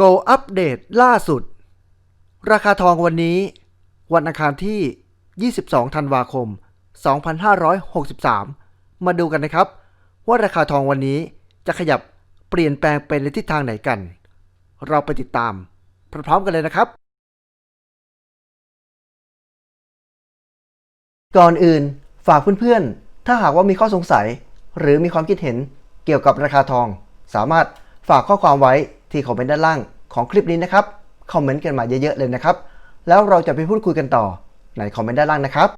Go อัปเดตล่าสุด ราคาทองวันนี้ วันอังคารที่ 22 ธันวาคม 2563 มาดูกันนะครับ ว่าราคาทองวันนี้จะขยับเปลี่ยนแปลงไปในทิศทางไหนกัน เราไปติดตามพร้อมๆกันเลยนะครับ ก่อนอื่นฝากเพื่อนๆ ถ้าหากว่ามีข้อสงสัย หรือมีความคิดเห็นเกี่ยวกับราคาทอง สามารถฝากข้อความไว้ ที่คอมเมนต์ด้านล่างของคลิปนี้นะครับ คอมเมนต์กันมาเยอะๆเลยนะครับ แล้วเราจะไปพูดคุยกันต่อในคอมเมนต์ด้านล่างนะครับ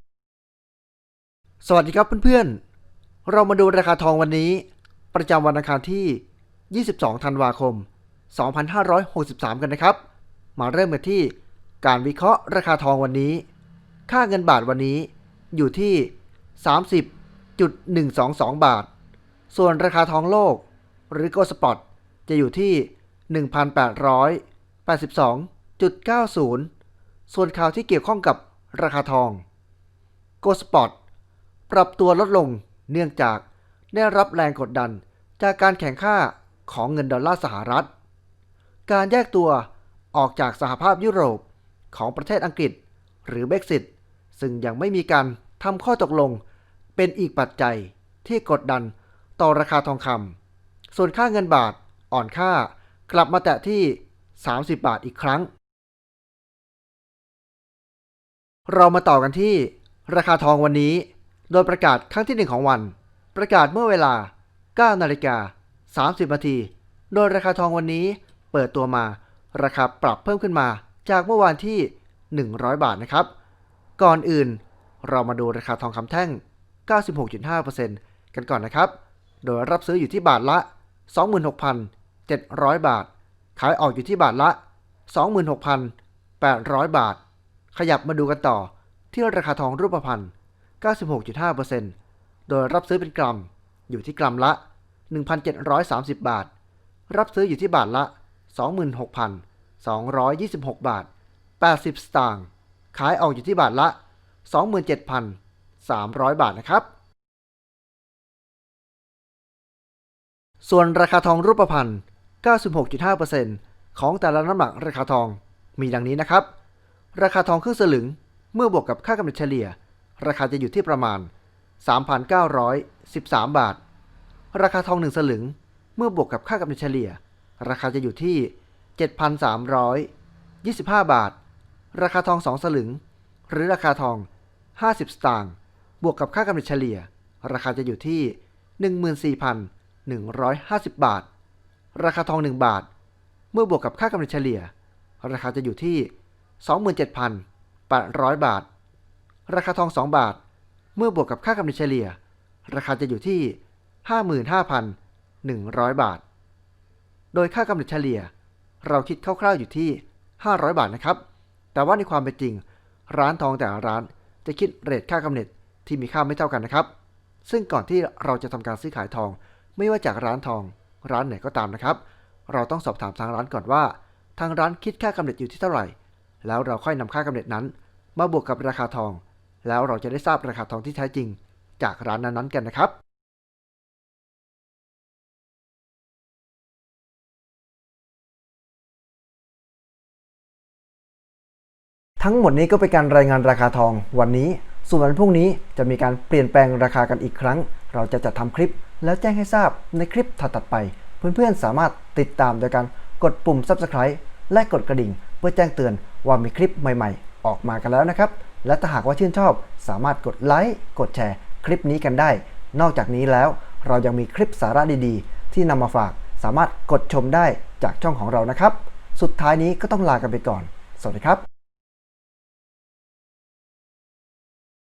สวัสดีครับเพื่อนๆ เรามาดูราคาทองวันนี้ ประจำวันอังคารที่ 22 ธันวาคม 2563 กันนะครับ มาเริ่มกันที่การวิเคราะห์ราคาทองวันนี้ ค่าเงินบาทวันนี้อยู่ที่ 30.122 บาท ส่วนราคาทองโลก หรือ Gold Spot จะอยู่ที่ 1,882.90 ส่วนข่าวที่เกี่ยวข้องกับราคาทอง Gold Spot ปรับตัวลดลงเนื่องจากได้รับแรงกดดันจากการแข่งค่าของเงินดอลลาร์สหรัฐ การแยกตัวออกจากสหภาพยุโรปของประเทศอังกฤษ หรือ Brexit ซึ่งยังไม่มีการทำข้อตกลงเป็นอีกปัจจัยที่กดดันต่อราคาทองคำส่วนค่าเงินบาทอ่อนค่า กลับมาแตะที่ 30 บาทอีกครั้ง เรามาต่อกันที่ราคาทองวันนี้ โดยประกาศครั้งที่ 1 ของวัน ประกาศเมื่อเวลา 9 นาฬิกา 30 นาที โดยราคาทองวันนี้เปิดตัวมา ราคาปรับเพิ่มขึ้นมาจากเมื่อวานที่ 100 บาทนะครับ ก่อนอื่นเรามาดูราคาทองคำแท่ง 96.5%กันก่อนนะครับ โดยรับซื้ออยู่ที่บาทละ 26,000 700 บาท ขายออกอยู่ที่บาทละ 26,800 บาท ขยับมาดูกันต่อที่ราคาทองรูปพรรณ96.5%โดยรับซื้อเป็นกรัม อยู่ที่กรัมละ 1,730 บาท รับซื้ออยู่ที่บาทละ 26,226 บาท 80 สตางค์ ขายออกอยู่ที่บาทละ 27,300 บาทนะครับ ส่วนราคาทองรูปพรรณ 96.5%ของแต่ละน้ำหนักราคาทอง มีดังนี้นะครับ ราคาทองครึ่งสลึง เมื่อบวกกับค่ากำเนิดเฉลี่ย ราคาจะอยู่ที่ประมาณ 3,913 บาท ราคาทอง 1 สลึง เมื่อบวกกับค่ากำเนิดเฉลี่ย ราคาจะอยู่ที่ 7,325 บาท ราคาทอง 2 สลึง หรือราคาทอง 50 สตางค์ บวกกับค่ากำเนิดเฉลี่ย ราคาจะอยู่ที่ 14,150 บาท ราคาทอง 1 บาท เมื่อบวกกับค่ากำเนิดเฉลี่ย ราคาจะอยู่ที่ 27,800 บาท ราคาทอง 2 บาท เมื่อบวกกับค่ากำเนิดเฉลี่ย ราคาจะอยู่ที่ 55,100 บาท โดยค่ากำเนิดเฉลี่ย เราคิดคร่าวๆอยู่ที่ 500 บาทนะครับ แต่ว่าในความเป็นจริง ร้านทองแต่ละร้านจะคิดเรทค่ากำเนิดที่มีค่าไม่เท่ากันนะครับ ซึ่งก่อนที่เราจะทำการซื้อขายทองไม่ว่าจากร้านทอง ร้านไหนก็ตามนะครับ เราต้องสอบถามทางร้านก่อนว่า ทางร้านคิดค่ากำเนิดอยู่ที่เท่าไหร่ แล้วเราค่อยนำค่ากำเนิดนั้น มาบวกกับราคาทอง แล้วเราจะได้ทราบราคาทองที่แท้จริง จากร้านนั้นๆกันนะครับทั้งหมดนี้ก็เป็นการรายงานราคาทองวันนี้ ส่วนวันพรุ่งนี้จะมีการเปลี่ยนแปลงราคากันอีกครั้ง เราจะจัดทำคลิป แล้วแจ้งให้ทราบในคลิปถัดๆไป เพื่อนๆสามารถติดตามโดยการกดปุ่ม subscribe และกดกระดิ่ง เพื่อแจ้งเตือนว่ามีคลิปใหม่ๆ ออกมากันแล้วนะครับ และถ้าหากว่าชื่นชอบ สามารถกดไลค์กดแชร์คลิปนี้กันได้ นอกจากนี้แล้วเรายังมีคลิปสาระดีๆ ที่นำมาฝากสามารถกดชมได้จากช่องของเรานะครับ สุดท้ายนี้ก็ต้องลากันไปก่อน สวัสดีครับ